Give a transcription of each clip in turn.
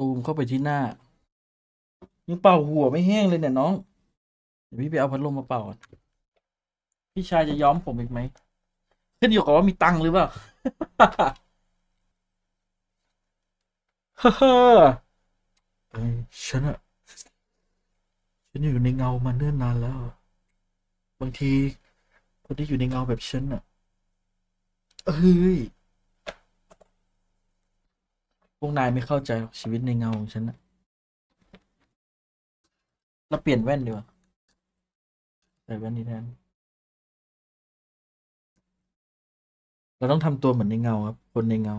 ตูมเข้าไปที่หน้า ยังเป่าหัวไม่แห้งเลยเนี่ยน้อง เดี๋ยวพี่ไปเอาพัดลมมาเป่าก่อนพี่ชายจะย้อมผมอีกไหมขึ้นอยู่กับว่ามีตังค์หรือเปล่าฮ่าฮ่าเอ้ยฉันอะฉันอยู่ในเงามาเนิ่นนานแล้ว บางทีคนที่อยู่ในเงาแบบฉันอะเอ้ย พวกนายไม่เข้าใจหรอกชีวิตในเงาของฉันอะเราเปลี่ยนแว่นดีกว่าใส่แว่นนี้แทน เราต้องทำตัวเหมือนในเงาครับ คนในเงา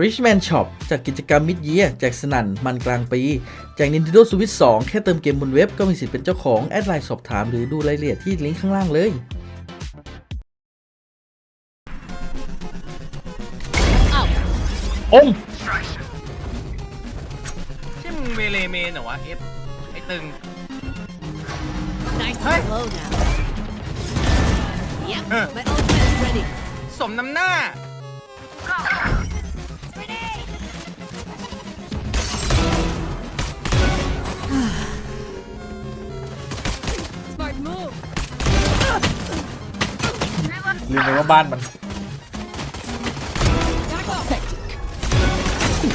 Richman Shop จากกิจกรรมมิดเยียแจกสนั่น มันกลางปี แจก Nintendo Switch 2 แค่เติมเกมบนเว็บก็มีสิทธิ์เป็นเจ้าของ แอดไลน์สอบถามหรือดูรายละเอียดที่ลิงก์ข้างล่างเลย อมใช่มึงเวเลเมนเหรอวะเอฟไอตึง Nice and low now. Yep, my ultimate is ready. สมน้ำหน้า Smart move. ลืมไปว่าบ้านมัน Get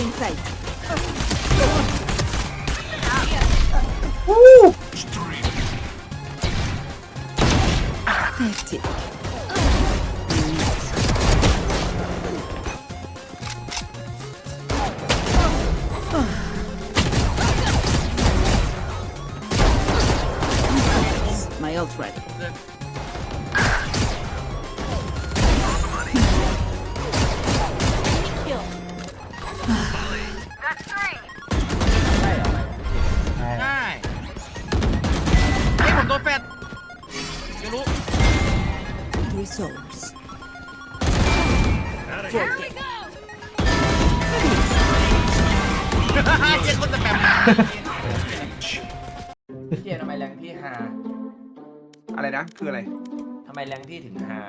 inside. เจ๊คนจะแบบพี่เอทำไมแรงพี่ฮาอะไรนะ คืออะไรทำไมแรงพี่ถึงฮา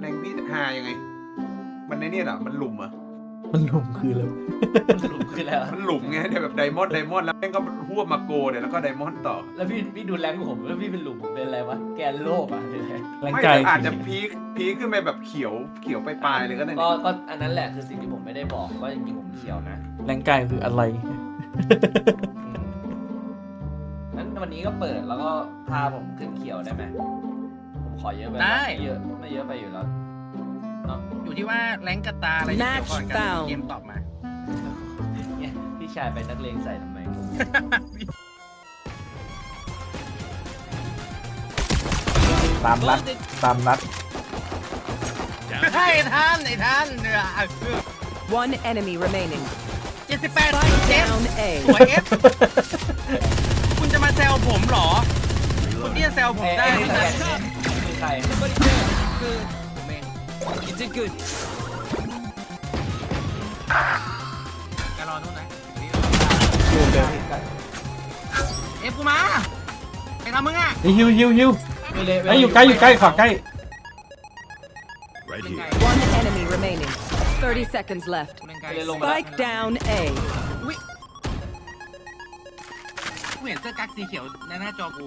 แรงพี่หายังไง มันในเนี่ยเหรอมันหลุมเหรอะ มันหลุมคือแล้วหลุมขึ้นแล้วมันหลุมไงเดี๋ยวแบบไดมอนด์ไดมอนด์แล้วแม่งก็หวบมาโกเนี่ยแล้วก็ไดมอนด์ต่อ แล้วพี่พี่ดูแรงผมแล้วพี่เป็นหลุมผมเป็นอะไรวะแกนโลกอะหรืออะไรแรงไม่ใจแต่อาจจะพีคพีคขึ้นไปแบบเขียวเขียวไปปลายๆเลยก็ได้ก็นี่ก็อันนั้นแหละคือสิ่งที่ผมไม่ได้บอกว่าจริงๆผมเขียวนะแรงกายคืออะไร อืมงั้นวันนี้ก็เปิดแล้วก็พาผมขึ้นเขียวได้ไหมผมขอเยอะไปปะได้ไม่เยอะไม่เยอะไปอยู่แล้วเนาะ อยู่ที่ว่าแรงกระตาอะไรจะเกี่ยวก่อนกัน Match found เกมตอบมา เนี่ยพี่ชายไปนักเลงใส่ทำไมตามนัดตามนัดใช่ท่านไอ้ท่านเนี่ย One enemy remaining. เจ็ดสิบแปด Spike เจ็ด down ส A. วยเอฟคุณจะมาแซวผมเหรอ คุณที่จะแซวผมเอ้ยได้ ไอ้ไม่นี่ใช่ใครนี่คือใครผมเอง You did good. แกรอนู่นนะฮิวเดี๋ยวเอฟกูมาไอ้ทำมึงอะฮิวฮิวฮิวไม่เลยไอ้ยอยู่ใกล้อยู่ใกล้ขอใกล้เล่นไง One enemy remaining. 30 seconds left. กูเล่นไงไม่เลยลงมาแล้ว Spike down A. กูเห็นเสื้อกั๊กสีเขียวในหน้าจอกู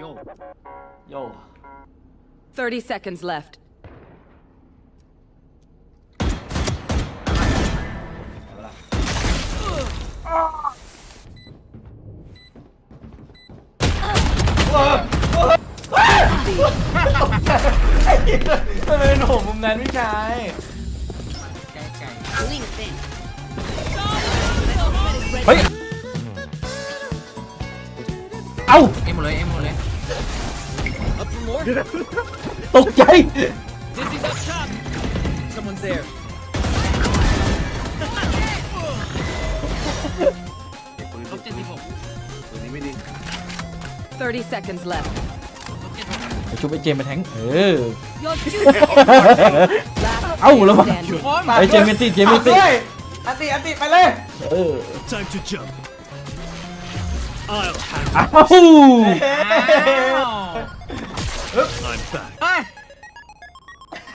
Yo. Yo. 30 seconds left. ตกใจ Dizzy's up top. Someone's there. ลบเจ็ดสิบหกตัวนี้ไม่ดี30 seconds left. ลบเจ็ดสิบหกไปชุบไอ้เจมส์ไปแทงเออ Your duty. Last Âu, player lắm à? standing. ไอ้เจมส์เมนตี้เจมส์เมนตี้ด้วยอันติอันติไปเลย เออ Time to jump. I'll handle อ้าว อ้าว I'm back. เฮ้ย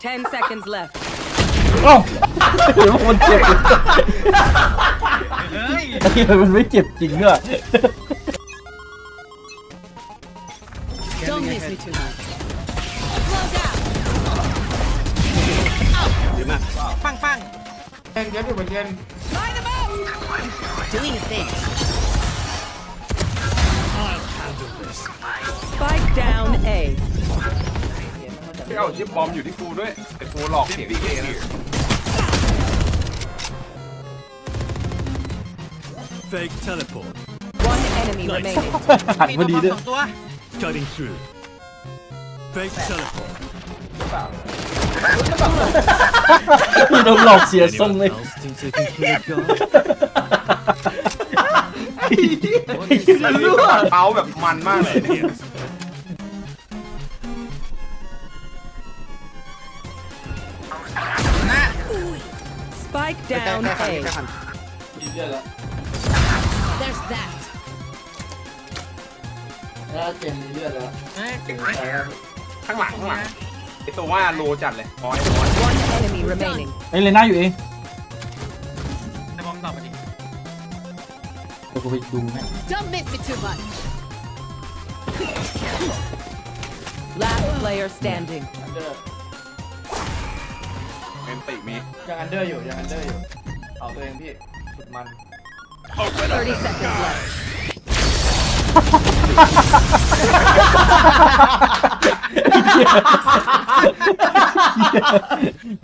10 seconds left. เอ้าเดี๋ยวมันเจ็บเฮ้ยไอ้เหี้ยมันไม่เจ็บจริงด้วย Don't miss me too much. ปังปัง เย็นเย็นอยู่เหมือนเย็น Doing a thing. I'll handle this. Spike down A. เอ้าชิปบอมอยู่ที่กูด้วยไอ้กูหลอกเสียงเอนะ Fake teleport. One enemy Nice. remaining. หัน มี พอดี ตัว ด้วย สองตัว Cutting through. Fake teleport. พี่โดนหลอกเสียทรง Anyone เลย else thinks they can kill a god? เป้าแบบมันมากเลย Right here. Spike down A. ยิงเยอะแล้ว There's that. แล้วเจมส์มีเลือดแล้วเฮ้ยถึงไปแล้วข้างหลังข้างหลังไอ้ตัวว่าโลจัดเลยบอยบอย One enemy remaining. ไอ้เลน่าอยู่เอง ดี๋ยวกูไปดูให้ Don't miss me too much. Last player standing. อันเดอร์เมนติมียังอันเดอร์อยู่ยังอันเดอร์อยู่เอาตัวเองพี่สุดมัน30 seconds left.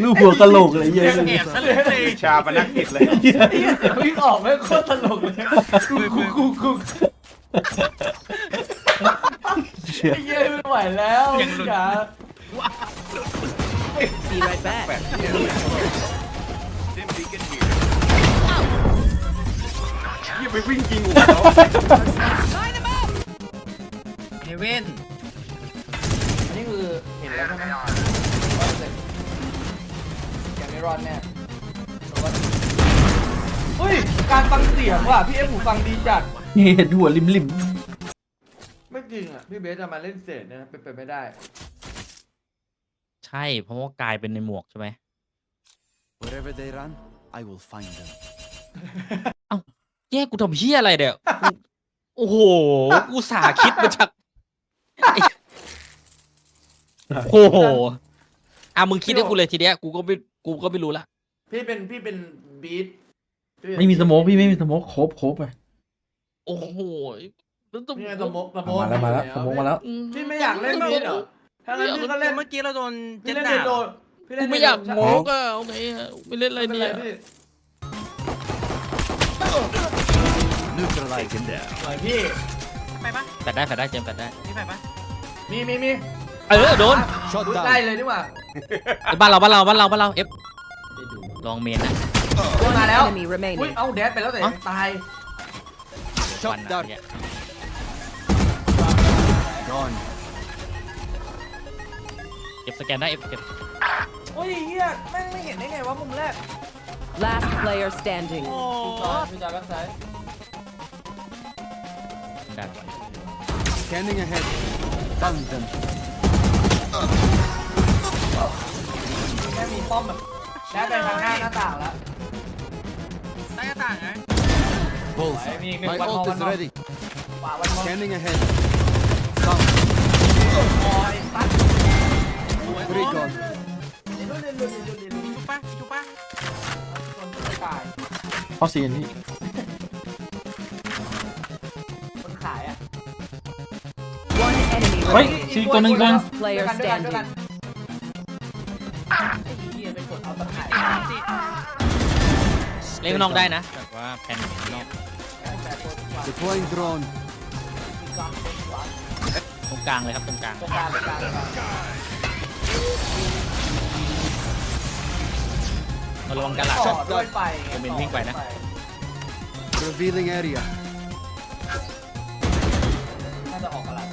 ลูกหัวกะโหลกเลยเหี้ยแอบซะเลยชาปนักกิจเลยเสียงวิ่งออกไม่โคตรตลกเลยกูกูกูกูไอ้เหี้ยไม่ไหวแล้วอย่า Be right back. ยี่ไปวิ่งยิงหัวเขา จัดเห็นหัวริมริมไม่จริงอะพี่เบสจะมาเล่นเศษเนี่ยเป็นไปไม่ได้ ใช่ เพราะว่ากลายเป็นในหมวกใช่ไหม Wherever they run, I will find them. แย่กูทำเฮี้ยอะไรเดี๋ยวกูโอ้โห กูสาคิดมาจากไอ้โอ้โหอะมึงคิดให้กูเลยทีเนี้ยกูก็ไม่กูก็ไม่รู้ละพี่เป็นพี่เป็นบีทพี่เป็นไม่มีสโมกพี่ไม่มีสโมกครบครบไป โอ้โหแล้วต้อง นี่ไงสโมกสโมมากแล้วมาแล้วสโมกมาแล้ว พี่ไม่อยากเล่นบีทเหรอถ้างั้นพี่ก็เล่นเมื่อกี้เราโดนเจ็พี่ดเล่นดาเดโดบพี่กูเล่นไม่อยากเดโดโมกอะเอาไงอะไม่เล่นอะไรไม่เป็นเนี่ไรยพี่ Neutralize him down. หน่อยพี่ ไปปะแปดได้แปดได้เจมส์แปดได้นี่ไปปะมีมีมีเออโดน Shot พูด down. ได้เลยดีกว่าไอ้บ้านเราบ้านเราบ้านเราบ้านเราเอฟลองเมนนะพูดมาแล้ว Enemy อุ้ย remaining. เอาแดดไปแล้วแต่ยังตาย วันนะเนี่ย Gone. เก็บสแกนได้เอฟเก็บโอ้ยเฮียแม่งไม่เห็นได้ไงวะมุมแรก Last player standing. โอ้พี่จอยแบ็คซ้ายได้ก่อน Scanning ahead. Found them. แค่มีป้อมแบบแดดไปทางหน้าหน้าต่างแล้วใต้หน้าต่างไง Pulse. ไอ้มีหนึ่ง My วันมอง ult วัน is มอง ready. ขวาวันมอง Scanning ahead. คอยตัด Three gone. เดี๋ยวเดี๋ยวเดี๋ยวเดี๋ยวเดี๋ยวเดี๋ยวจุ๊บปะจุ๊บปะคนไม่ตายเข้าซีนพี่คนขายอะ One enemy เฮ้ย remaining. ซีตัวหนึ่งตัวหนึ่ง Last player ด้วยกันด้วยกันด้วยกัน standing. ไอ้เหี้ยไปกดเอาตะข่ายติดเล่นข้างนอกได้นะแต่ว่าแผ่นข้างนอกแต่ตัวขวา Deploying drone. มีกรักเป็นรักตรงกลางเลยครับตรงกลางตรงกลางตรงกลางตรงกลางมาระวังกันหลังต่อด้วยไฟผมเป็นวิ่งไปนะ Revealing area. น่าจะออกกันละ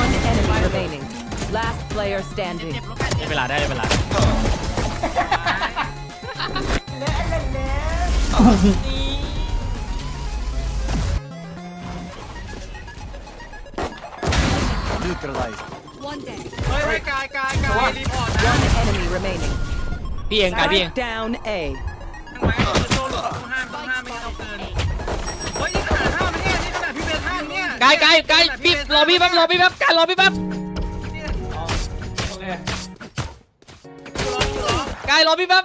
One enemy remaining. Last player standing. ได้เวลาได้เวลา Neutralized. One dead. เฮ้ยเฮ้ยกายกายกายรีพอร์ตนะ One enemy remaining. พี่เองกายพี่เอง Spike down A. ทั้งไหมเอาโซโล่ต้องห้ามต้องห้ามไม่ให้เอาเกินเฮ้ยนี่ขนาดห้ามนะเนี่ยนี่ขนาดพี่เบนห้ามเนี่ยกายกายกายพี่รอพี่แป๊บรอพี่แป๊บกายรอพี่แป๊บโอเคกายรอพี่แป๊บ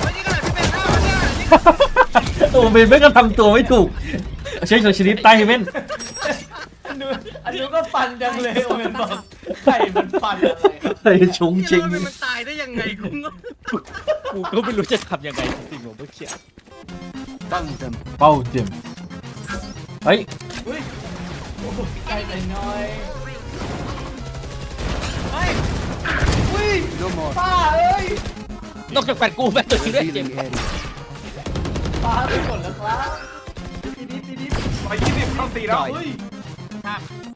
เฮ้ยนี่ขนาดพี่เบนห้ามนะเนี่ยนี่โอ้เบนไม่ก็ทำตัวไม่ถูกเช็คชนิดใต้เว้นอันนู้นอันนู้นก็ ฟันจังเลยโอเมนบอกไข่มันฟันอะไรเฮ้ยชงนี่เชิงแล้วมันตายได้ยังไงกูงงกูก็ไม่รู้จะทำยังไงจริงๆผมเมื่อกี้ Found them. เป้าเต็มเฮ้ยอุ้ยโอ้โหไก่ไปน้อย No more. ป้าเอ้ยนอกจากแฟนกูแฟนตัวเองด้วยเจ็บ Revealing area. ป้าไปหมดแล้วครับทีนี้ทีนี้ร้อยยี่สิบเข้าตีแล้วเฮ้ย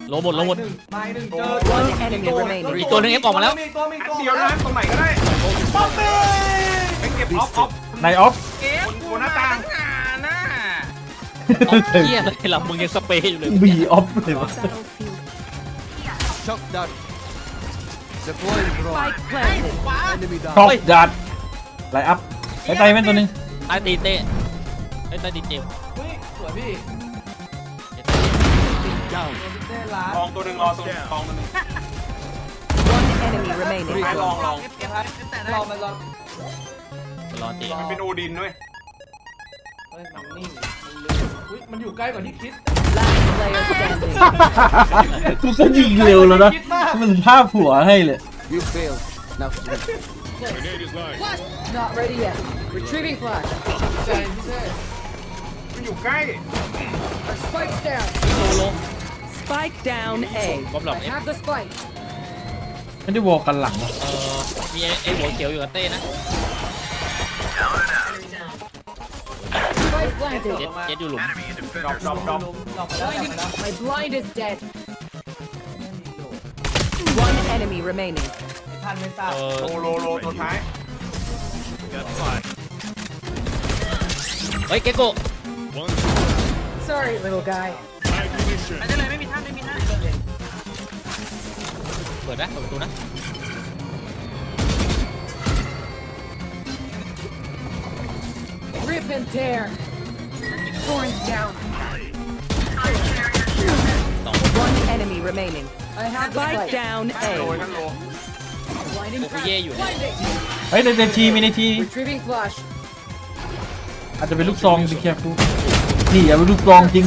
โลหมดโลหมดหนึ่งตายหนึ่งเจอ One enemy remaining. อีกตัวหนึงเอฟออกมาแล้ว มีตัวมีอันตัวเดียวนะตรงไหนก็ได้ป๊อปปี้ไปเก็บออฟออฟนายออฟเกฟกูมาตั้งนานน่ะเอาเหี้ยเลยหลับมึงยังสเปรย์อยู่เลยบีออฟเลยวะ Shock dart. Deploying drone. Spike planted. Enemy ท็อ down. ปดัดไลอัพไอ้ไตเว้นตัวหนึงตายตีเตะไอ้ตายตีเจมส์เฮ้ยสวยพี่ Down. เต้ร้านลองตัวหนึ่งรอตัวหนึ่งลองตัวหนึ่ง One enemy remaining. ไอ้ลองลองเอฟเอฟเอฟแต่ได้รอมันรอรอตีมันเป็นโอดินด้วยเฮ้ยมันนิ่งมันลึกอุ้ยมันอยู่ใกล้กว่าที่คิด Last player standing. กูก็ยิงเร็วแล้วนะมันภาพหัวให้เลย You failed. Now swim. Not ready yet. Retrieving flash. ใจพี่เต้มันอยู่ใกล้ Spike's down. โลโล Spike down A. บอมหลอกเอฟ Have the spike. ไม่ได้วอลกันหลังวะเออมีไอ้ไอ้หัวเขียวอยู่กับเต้นะ Spike เจ็ด planted. เจ็ดอยู่หลุม ดรอปดรอปดรอปลุมหลอกมาแล้วหลอกมาแล้ว My blind is dead. One enemy remaining. ไอ้ท่านไม่ทราบเออ โลโลโลตัวท้าย Got five. เฮ้ยเกโก้ One. Sorry, little guy. Ammunition. ไปได้เลย ไม่มีท่าไม่มีท่าเปิดนะเปิดประตูนะ Rip and tear. Thorns down. สอง One enemy remaining. I have spike down โล A. ทั้งโลโอ้กูเย่อยู่เนี่ย เฮ้ยในในทีมีในที Retrieving flash. อาจจะเป็นลูกซองดิแคฟูนี่อย่าเป็นลูกซองจริง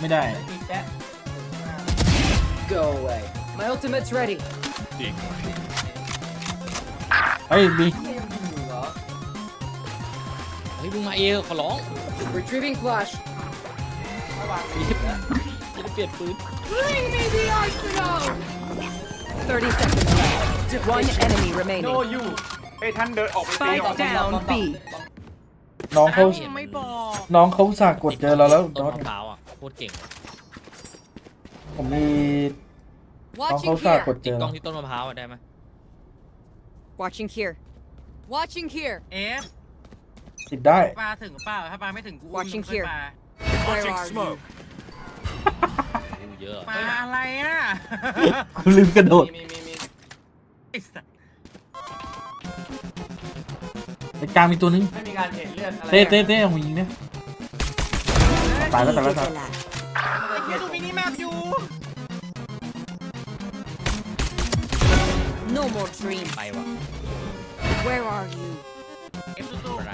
ไม่ได้มีแป๊ะ Go away. My ultimate's ready. Decoy. เฮ้ยบีอยู่เหรอเฮ้ยมึงมาเอขอร้อง Retrieving flash. ระหว่างจะได้เปลี่ยนปืน Bring me the arsenal. 30 seconds left. One enemy โน remaining. ยูเฮ้ยท่านเดินออกไปตี Spike ออก down B. น้องเขาไม่บอกน้องเขาอุตสากดเจอเราแล้วต้นดอทมะพร้าวอะโคตรเก่งผมมีน้องเขา Watching อุตสาก here. ดเจติดอกล้แล้อวงที่ต้นมะพร้าวอะได้ไหม Watching here. Watching here. เอฟติดได้ ปลาถึงเปล่าถ้าปลาไม่ถึงกูอุ้ม Watching มึงค่อย here. ปลา Where Watching are you? smoke. ดูเยอะปลาอะไรอะกูลืมกระโดดมีมีมีไอ้สัสในกลางมีตัวนึงไม่มีการเห็นเลือดอะไรเต้เต้เต้เอามายิงเนี่ย ตายแล้วตายแล้วตายไอ้เหี้ยดูมินิแมปอยู่ No more dreams. ไปวะ Where are you? เอฟสู้อะไร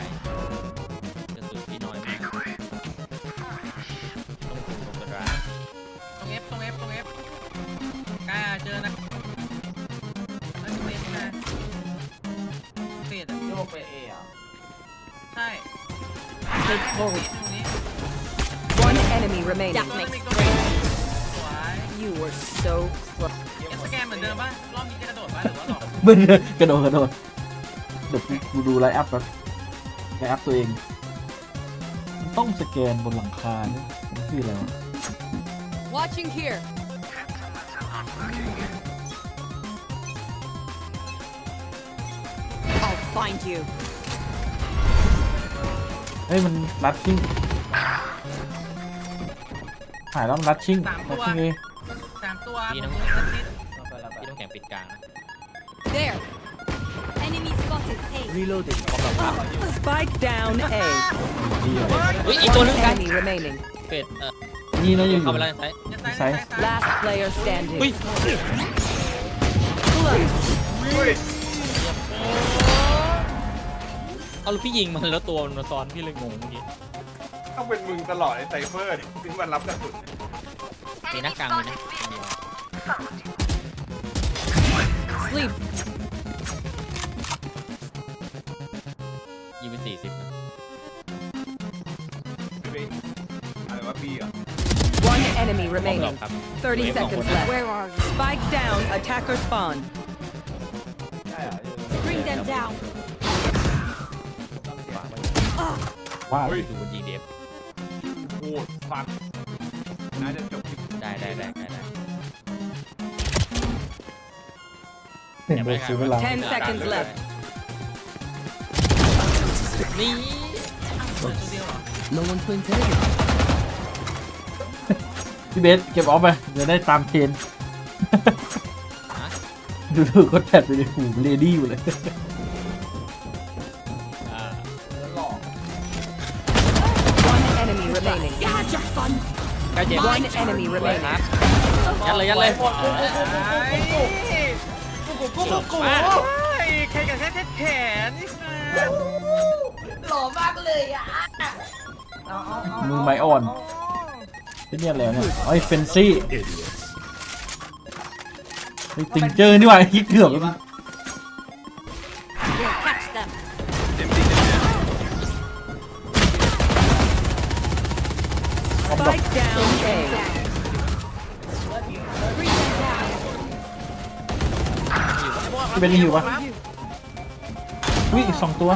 กระสุนพี่น้อยมากต้องคุมกระดาษๆตรงเอฟตรงเอฟตรงเอฟกล้าเจอนะไอ้ยตรงเอฟนี่นะเฟดอะโยกไปเออะใช่ Take hold. Remaining. That ตัวนึง makes อีกตัวนึงสวย You were so close. เอสแกนเหมือนเดิมป่ะ รอบนี้จะกระโดดป่ะหรือว่าหลอกมึงกระโดดกระโดดเดี๋ยวกูกูดูไลน์อัพแบบไลน์อัพตัวเองมันต้องสแกนบนหลังคาเนี่ยมันคืออะไรวะ Watching here. I'll find you. เฮ้ยมันรัดชิ่งหายแล้วมันรัดชิ่งรัดชิ่งเองสามตัวพี่ผน้องมดูเป็นทิศเราไปเราไปพี่ต้องแข่งปิดกลางนะ There. Enemy spotted. A. Reloading. Spike down A. ดีอะอุ้ยอีกตัวนึง One enemy remaining. เป็ดเออนี่นะอยู่อเข้ายู่ไปแล้วไซส์จะซ้ายซ้ายซ้าย Last player standing. อุ้ย Clutch. เอาลูกพี่ยิงมันแล้วตัวมันมาซ้อนพี่เลยงงเมื่อกี้ ต้องเป็นมึงตลอดไอ้ไซเฟอร์ที่มันรับกระสุนตีหน้ากลางเลยนะ Sleep. ยิงเป็นสี่สิบนะไปอะไรวะบีเหรอ One enemy บอกหรอก remaining. ครับ 30 seconds left. Where are you? Spike down. Attacker spawn. ใช่เหรอ Bring them down. ว่าดูมันยิงเดฟ โหดฟักน่าจะจบที่ได้ได้ได้ได้ได้ เห็นโดนซื้อเวลา10 seconds left. นี่ตัวเดียวเหรอ No one to interrogate. พี่เบสเก็บออฟไปเดี๋ยวได้ตามเทรนดูดูก็แท็บไปเลยหูเลดี้อยู่เลย One enemy ค remaining. รับยัดเลยยัดเลยไอ้กูกูกูกูใครกับแค่แขนนี่มาหล่อมากเลยอะเอาเอาเอามือไม้อ่อนที่เนี่ยแล้วเนี่ยไอ้เฟนซี่ Idiots. ไอ้ติงเจอร์นี่หว่าคิดเกือบแล้ว เบสนี่อยู่ปะอุ้ยอีกสองตัว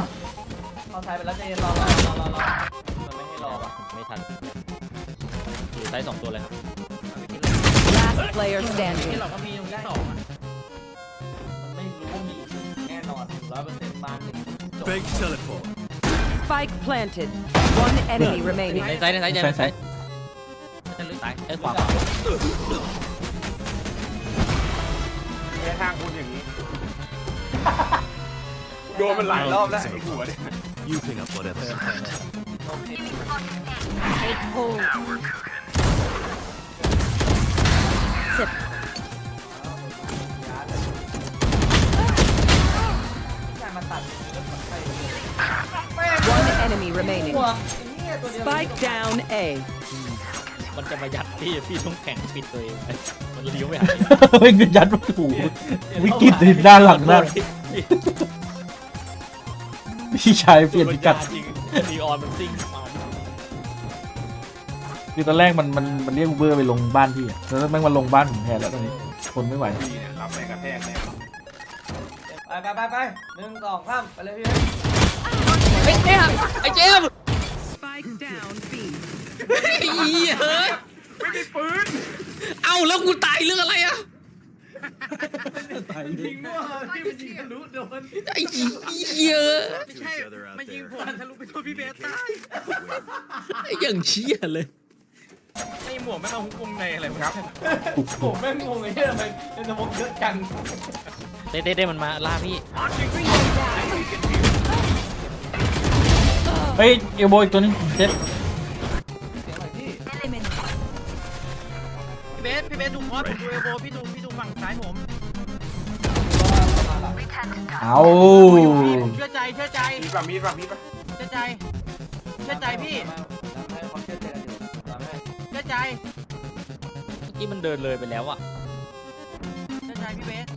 เอาซ้ายไปแล้วใจเย็นรอรอรอรอรอมันไม่ให้รอว่ะไม่ทันอยู่ไซส์สองตัวเลยครับ Last player ที่ standing. เราก็มีตรงที่สองอะมันไม่รู้ว่ามีแน่นอนร้อยเปอร์เซ็นต์บ้านหนึ่งจบ Fake teleport. Spike planted. One enemy ใน remaining. ไซส์ในไซส์ในไซส์จะลึกซ้ายไอ้ยขวาแค่ทางคุณอย่างนี้ โดนมันหลายรอบแล้วไอ้หัวเนี่ย You pick up whatever. Take hold. ใช่มาตัดอย่างนี้แล้วมันไป One enemy remaining. หัวไอ้เนี่ยตัวเดียว Spike down A. มันจะมายัดพี่พี่ต้องแข่งปิดตัวเอง มันเลี้ยวไม่หายเฮ้ยยัดมาถูวิกฤตเลยด้านหลังนั่นพี่ชายเปลี่ยนพิกัดจริงดีออนมันซิ่งมาคือตอนแรกมันมันมันเรียกอูเบอร์ไปลงบ้านพี่อะแล้วแม่งมาลงบ้านผมแทนแล้วตอนนี้ทนไม่ไหวบีเนี่ยรับแรงกระแทกแน่ไปไปไปไปหนึ่งสองสามไปเลยพี่ไอ้เจมส์ไอ้เจมส์ Spike down B. ไอ้เหี้ยเฮ้ย ไม่มีปืนเอ้าแล้วกูตายเรื่องอะไรอะยิงมั่วพี่มันยิงทะลุโดนไอ้เหี้ยไม่ใช่มายิงผมทะลุไปตัวพี่เบสตายไอ้อย่างเชี่ยเลยไอ้หมวกไม่มาฮุกวงในอะไรวะครับผมแม่งงงไอ้เหี้ยทำไมในสมองเยอะจังเต้เต้เต้มันมาล่าพี่ Bring them down. เฮ้ยเอลโบอีกตัวนึงเจ็ด เบสพี่เบสดูคอสผมดูเอลโบพี่ดูพี่ดูฝั่งซ้ายผมเอาเชื่อใจเชื่อใจมีป่ะมีป่ะมีป่ะเชื่อใจเชื่อใจพี่ให้เขาเชื่อใจกันอยู่ทำให้เชื่อใจเมื่อกี้มันเดินเลยไปแล้วอะเชื่อใจพี่เบส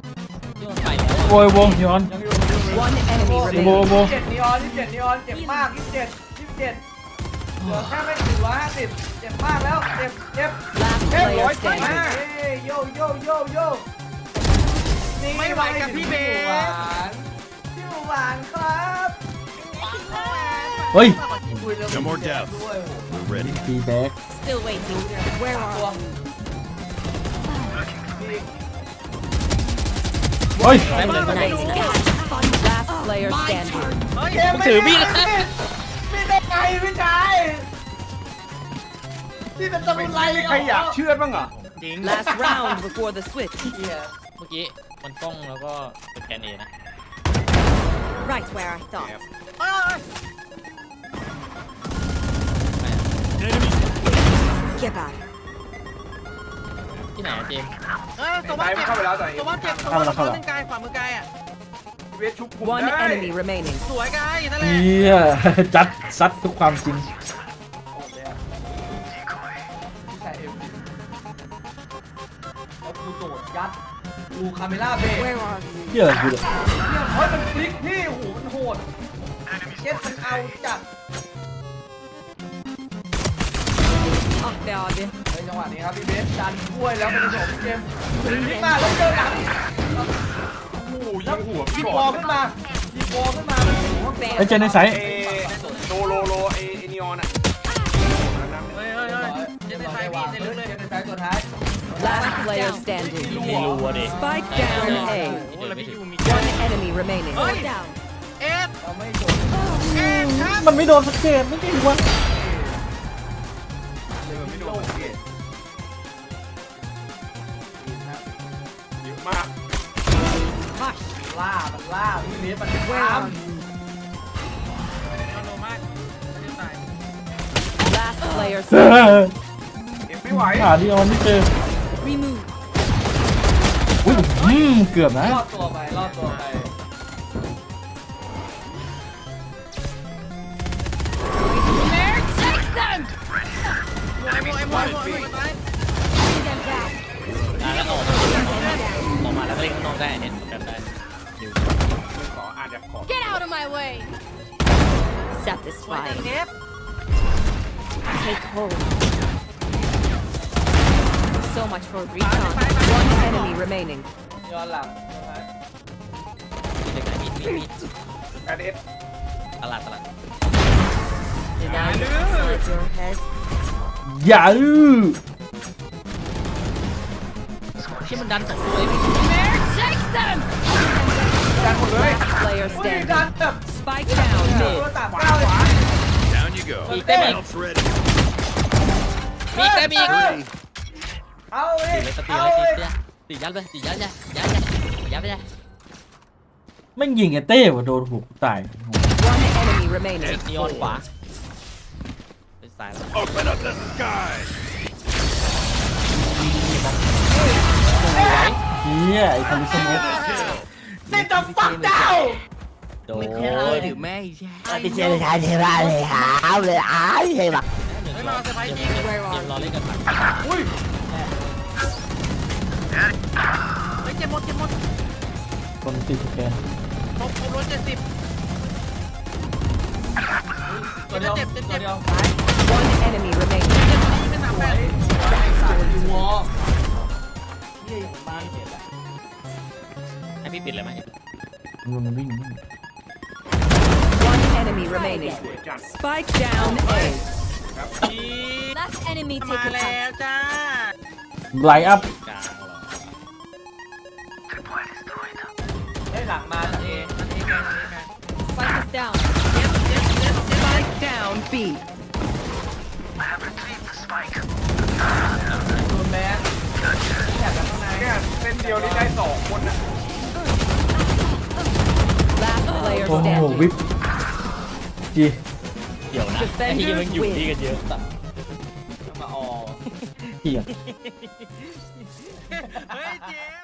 ที่มันไปแล้วโบยโบย้อนยังอยู่ยังอยู่ One enemy โบ remaining. โบเจ็ดนีออนยี่สิบเจ็ดนีออนเจ็บมากยี่สิบเจ็ดยี่สิบเจ็ด เหลือแค่ไม่ถึงร้อยห้าสิบเจ็บมากแล้ว เจ็บเจ็บ Last เจ็บ player มา standing. เอ้ยโยโยโยโยนี่ไม่ไหวกับพี่เบสหวานพี่หวานครับเฮ้ย คุยเรื่อง No more doubt. ด้วย We're ready. ตีแบ็ก Still waiting. Where ตัว are you? เฮ้ยได้หมดเลย Nice catch. Last player standing. เฮ้ยเกมไม่ถือมีดมีดได้ ไงพี่ชายที่เป็นตะลุไรใครอยากเชื่อดบ้างเหรอ จริง Last round before the switch. เหี้ยเมื่อกี้มันกล้องแล้วก็สแกนเอนะ Right where I thought. เอ้ย Get back. ที่ไหนอะเจมส์เอ้ยตัวว่าเจ็บเข้าไปแล้วแต่ตัวว่าเจ็บตัวเข้าไปแล้ว่าวเข้าไปแล้วเล่นกายขวามือกายอะ เวทชุบผม One ได้ enemy remaining. สวยกายนั่นแหละเฮียจัดซัดทุกความจริงโอเคอะพี่ชายเอ็มดีแล้วกูโดดยัดกูคาเมล่าเบส Where are you? เฮียอะไรกูเนี่ยเนี่ยเฮ้ยมันพลิกพี่โอ้โหมันโหดเก็ตมันเอาจัด Up there, are they? เฮ้ยจังหวะนี้ครับพี่เบสดันกล้วยแล้วเป็นผสมเกมพลิกมาแล้วเจอหลังโอ้โหยิงหัวยิพี่งบบออลลขึ้นมายิงบอลขึ้นมามันถือว่าไอ้เจนในไซส์เอโลโลโลเอเอนิออนอะเฮ้ยเฮ้ยเฮ้ยเจ็บในไซด์พี่ในลึกเลยเจ็บในไซส์ตัวท้าย Last player standing. ไม่รู้อะดิ Spike down โอ้ A. โหแล้วพี่ยูมี One enemy remaining. เฮ้ย Down. เอ็ดเราไม่โดนเอ็ดครับมันไม่โดนสักเกมไม่จริงวะเลยไม่โดนสังเกตเยอะมาก ล่า มันล่าพี่เบสมัน Where ตาม are you? นอนโนมากเรียบร้อย Last player เอ standing. อเก็บไม่ไหวหาดีออนไม่เจอ Remove. อุ้ยอืมเกือบนะรอดตัวไป รอดตัวไปไอ้โมไอ้โมไอ้โมไอ้โมตาย Bring them down. อะแล้วออกมา Bring them down. ออกมาแล้วก็เล่นข้างนอกได้เนี่ยกันได้ Get out of my way. สวยแต่ Satisfying. เทป Take hold. So much for recon. One enemy remaining. ย้อนหลัง เด็กไหนมีมีมี แอดเอส ตลาดตลาด Did I inside your head? อย่าอื้อ ที่มันดันสองตัวเอง Take them. ดันหมดเลย Player อุ้ย standing. ดันแบบ Spike down ตัว mid. สามเก้าเลย Down you go. มีเต้มี Health ready. มีเต้มีเอาเลตียเลยตีเอาเลย เลยตียัดเลยตียัดเลยยัดเลยยัดไปเลยแม่งยิงไอ้เต้ว่ะโดนหูกูตาย One enemy remaining. นีออนขวาเป็นสายแล้ว Open up the sky. เฮียไอ้คาริสโมกเล่นจับฟักดาวโดนหรือไม่ไม่ใช่ไม่ใช่ไม่ใช่เลยครับเลยอ้าวไม่ใช่หรอกเฮ้ยมาเซอร์ไพรส์จริงเกมรอเล่นกันอุ้ยเฮ้ยเจ็บหมดเจ็บหมดคนติดแกนครบครบร้อยเจ็ดสิบตัวเดียวเจ็บเจ็บเจ็บ One enemy remaining. เป็นสามแปดสามยูวอเยี่ยมมากเห็นแล้วให้ พี่ปิดเลยไหมมันมันวิ่ง One enemy remaining. สวยจัด Spike down A. ที Last enemy มา taken แล้ out. วจ้าไลอัพกลางเหรอได้หลังมาจากเออันนี้กันอันนี้กัน Spike is down. เจ็บเจ็บเจ็บเจ็บ Spike down B. ตัวแมนอยากกันข้างในเนี่ยเส้นเดียวนี่ได้สองคนนะ Last player โอ้โห standing. วิปจีเดี๋ยวนะไอ้ที่มันอยู่นี่กันเยอะสัตว์มาออเฮียเฮ้ยเจมส์